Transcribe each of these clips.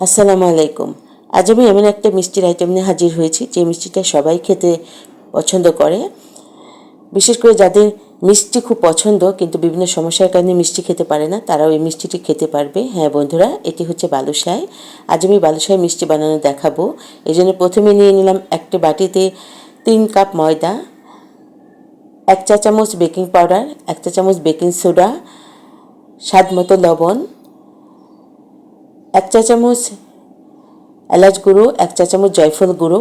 আসসালামু আলাইকুম। আজ আমি এমন একটা মিষ্টির আইটেম নিয়ে হাজির হয়েছি, যে মিষ্টিটা সবাই খেতে পছন্দ করে। বিশেষ করে যাদের মিষ্টি খুব পছন্দ, কিন্তু বিভিন্ন সমস্যার কারণে মিষ্টি খেতে পারে না, তারাও এই মিষ্টিটি খেতে পারবে। হ্যাঁ বন্ধুরা, এটি হচ্ছে বালুশাই। আজ আমি বালুশাই মিষ্টি বানানো দেখাবো। এই জন্য প্রথমে নিয়ে নিলাম একটা বাটিতে তিন কাপ ময়দা, এক চা চামচ বেকিং পাউডার, এক চা চামচ বেকিং সোডা, স্বাদ মতো লবণ এক চা চামচ এলাচ গুঁড়ো, এক চা চামচ জয়ফল গুঁড়ো।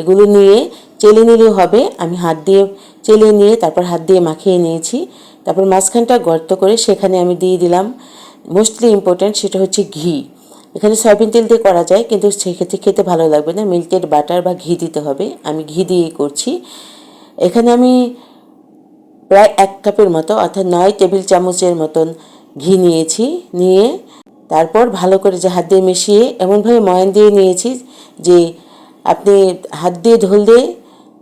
এগুলো নিয়ে চেলে নিলেও হবে। আমি হাত দিয়ে চেলে নিয়ে তারপর হাত দিয়ে মাখিয়ে নিয়েছি। তারপর মাঝখানটা গর্ত করে সেখানে আমি দিয়ে দিলাম। মোস্টলি ইম্পর্ট্যান্ট সেটা হচ্ছে ঘি। এখানে সয়াবিন তেল দিয়ে করা যায়, কিন্তু সেক্ষেত্রে খেতে ভালো লাগবে না। মিল্কের বাটার বা ঘি দিতে হবে। আমি ঘি দিয়েই করছি। এখানে আমি প্রায় এক কাপের মতো, অর্থাৎ নয় টেবিল চামচের মতন ঘি নিয়েছি। নিয়ে তারপর ভালো করে যে হাত দিয়ে মিশিয়ে এমনভাবে ময়ান দিয়ে নিয়েছি যে আপনি হাত দিয়ে ঢললে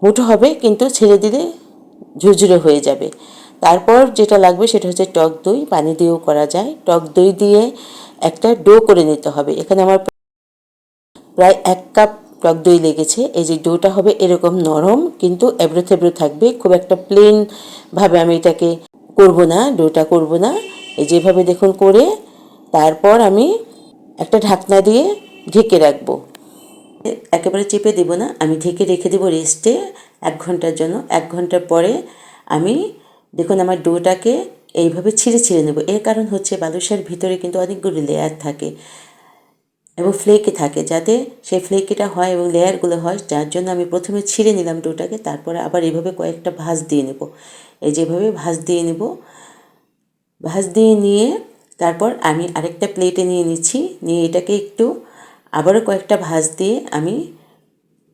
মুঠো হবে, কিন্তু ছেড়ে দিলে ঝুরঝুরে হয়ে যাবে। তারপর যেটা লাগবে সেটা হচ্ছে টক দই, পানি দিয়েও করা যায়। টক দই দিয়ে একটা ডো করে নিতে হবে। এখানে আমার প্রায় এক কাপ টক দই লেগেছে। এই যে ডোটা হবে এরকম নরম, কিন্তু এবড়ো থেবড়ো থাকবে। খুব একটা প্লেনভাবে আমি এটাকে করব না, ডোটা করব না। এই যেভাবে দেখুন করে তারপর আমি একটা ঢাকনা দিয়ে ঢেকে রাখব। একেবারে চেপে দেবো না, আমি ঢেকে রেখে দেবো রেস্টে এক ঘণ্টার জন্য। এক ঘণ্টা পরে আমি দেখুন আমার ডোটাকে এইভাবে ছিঁড়ে ছিঁড়ে নেব। এর কারণ হচ্ছে বালুশার ভিতরে কিন্তু অনেকগুলো লেয়ার থাকে এবং ফ্লেকে থাকে। যাতে সেই ফ্লেকেটা হয় এবং লেয়ারগুলো হয়, যার জন্য আমি প্রথমে ছিঁড়ে নিলাম ডোটাকে, তারপরে আবার এভাবে কয়েকটা ভাঁজ দিয়ে নেব। এই যেভাবে ভাঁজ দিয়ে নেব, ভাঁজ দিয়ে নিয়ে তারপর আমি আরেকটা প্লেটে নিয়ে নিচ্ছি। নিয়ে এটাকে একটু আবারও কয়েকটা ভাঁজ দিয়ে আমি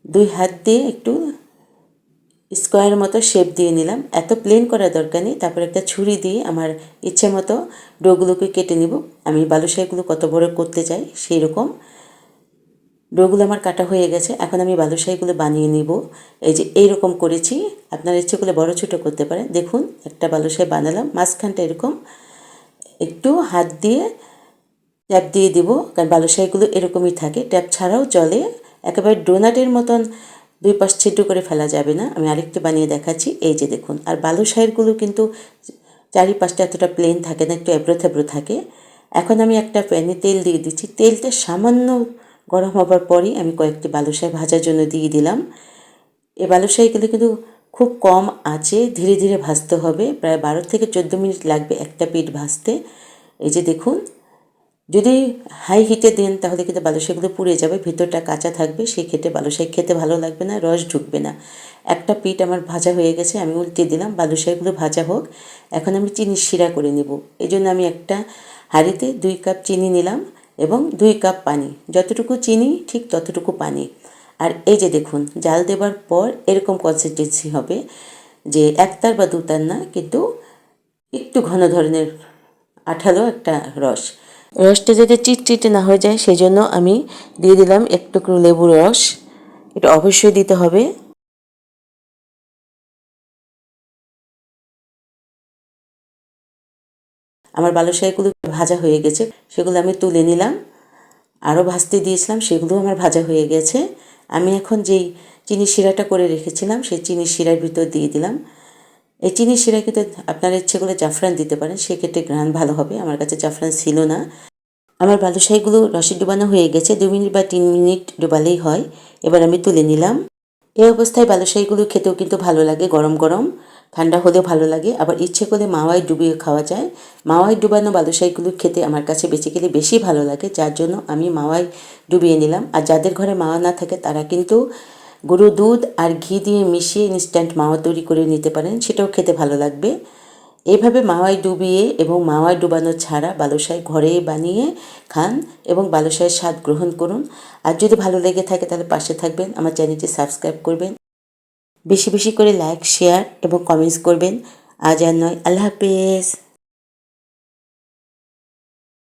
দুই হাত দিয়ে একটু স্কোয়ার মতো শেপ দিয়ে নিলাম। এত প্লেন করার দরকার নেই। তারপর একটা ছুরি দিয়ে আমার ইচ্ছে মতো ডোগুলোকে কেটে নিব। আমি বালুশাইগুলো কত বড় করতে চাই সেই রকম ডোগুলো আমার কাটা হয়ে গেছে। এখন আমি বালুশাইগুলো বানিয়ে নিব। এই যে এইরকম করেছি। আপনার ইচ্ছে করলে বড় ছোটো করতে পারেন। দেখুন, একটা বালুশাই বানালাম। মাঝখানটা এরকম। একটু হাত দিয়ে ট্যাপ দিয়ে দিব, কারণ বালুশাইগুলো এরকমই থাকে। ট্যাপ ছাড়াও চলে একেবারে ডোনাটের মতন দুই পাশ ছিদ্র করে ফেলা যাবে না। আমি আরেকটু বানিয়ে দেখাচ্ছি, এই যে দেখুন। আর বালুশাইগুলো কিন্তু চারিপাশটা এতটা প্লেন থাকে না, একটু এবড়ো থেবড়ো থাকে। এখন আমি একটা প্যানে তেল দিয়ে দিচ্ছি। তেলটা সামান্য গরম হবার পরই আমি কয়েকটি বালুশাই ভাজার জন্য দিয়ে দিলাম। এই বালুশাইগুলো কিন্তু খুব কম আঁচে ধীরে ধীরে ভাজতে হবে। প্রায় বারো থেকে চোদ্দ মিনিট লাগবে একটা পিঠ ভাজতে। এই যে দেখুন, যদি হাই হিটে দেন তাহলে কিন্তু বালুশাইগুলো পুড়ে যাবে, ভিতরটা কাঁচা থাকবে সেই খেতে বালুশাই খেতে ভালো লাগবে না, রস ঢুকবে না। একটা পিঠ আমার ভাজা হয়ে গেছে, আমি উল্টে দিলাম বালুশাইগুলো ভাজা হোক। এখন আমি চিনির শিরা করে নেব। এই জন্য আমি একটা হাঁড়িতে দুই কাপ চিনি নিলাম এবং দুই কাপ পানি। যতটুকু চিনি, ঠিক ততটুকু পানি। আর এই যে দেখুন, জাল দেবার পর এরকম কনসিস্টেন্সি হবে যে একতার বা দুতার না, কিন্তু একটু ঘন ধরনের আঠালো একটা রস। রসটা যাতে চিটচিটে না হয়ে যায় সেই জন্য আমি দিয়ে দিলাম একটু লেবুর রস। এটা অবশ্যই দিতে হবে। আমার বালুশাইগুলো ভাজা হয়ে গেছে, সেগুলো আমি তুলে নিলাম। আরও ভাজতে দিয়েছিলাম সেগুলো আমার ভাজা হয়ে গেছে। আমি এখন যেই চিনি শিরাটা করে রেখেছিলাম, সেই চিনি শিরার ভিতর দিয়ে দিলাম। এই চিনি শিরা কিন্তু আপনার ইচ্ছে করে জাফরান দিতে পারেন, সেক্ষেত্রে গ্রান ভালো হবে, আমার কাছে জাফরান ছিল না। আমার বালুশাহীগুলো রসে ডুবানো হয়ে গেছে, দু মিনিট বা তিন মিনিট ডুবালেই হয়, এবার আমি তুলে নিলাম। এই অবস্থায় বালুশাহীগুলো খেতেও কিন্তু ভালো লাগে, গরম গরম। ঠান্ডা হলেও ভালো লাগে। আবার ইচ্ছে করে মাওয়ায় ডুবিয়ে খাওয়া যায়। মাওয়ায় ডুবানো বালুশাইগুলো খেতে আমার কাছে বেসিক্যালি বেশি ভালো লাগে, যার জন্য আমি মাওয়ায় ডুবিয়ে নিলাম। আর যাদের ঘরে মাওয়া না থাকে তারা কিন্তু গরু দুধ আর ঘি দিয়ে মিশিয়ে ইনস্ট্যান্ট মাওয়া তৈরি করে নিতে পারেন, সেটাও খেতে ভালো লাগবে। এভাবে মাওয়ায় ডুবিয়ে এবং মাওয়ায় ডুবানো ছাড়া বালুশাই ঘরে বানিয়ে খান এবং বালুশাইয়ের স্বাদ গ্রহণ করুন। আর যদি ভালো লেগে থাকে তাহলে পাশে থাকবেন, আমার চ্যানেলটি সাবস্ক্রাইব করবেন। বেশি বেশি করে লাইক শেয়ার এবং কমেন্টস করবেন। আজ আর নয়। আল্লাহ হাফেজ।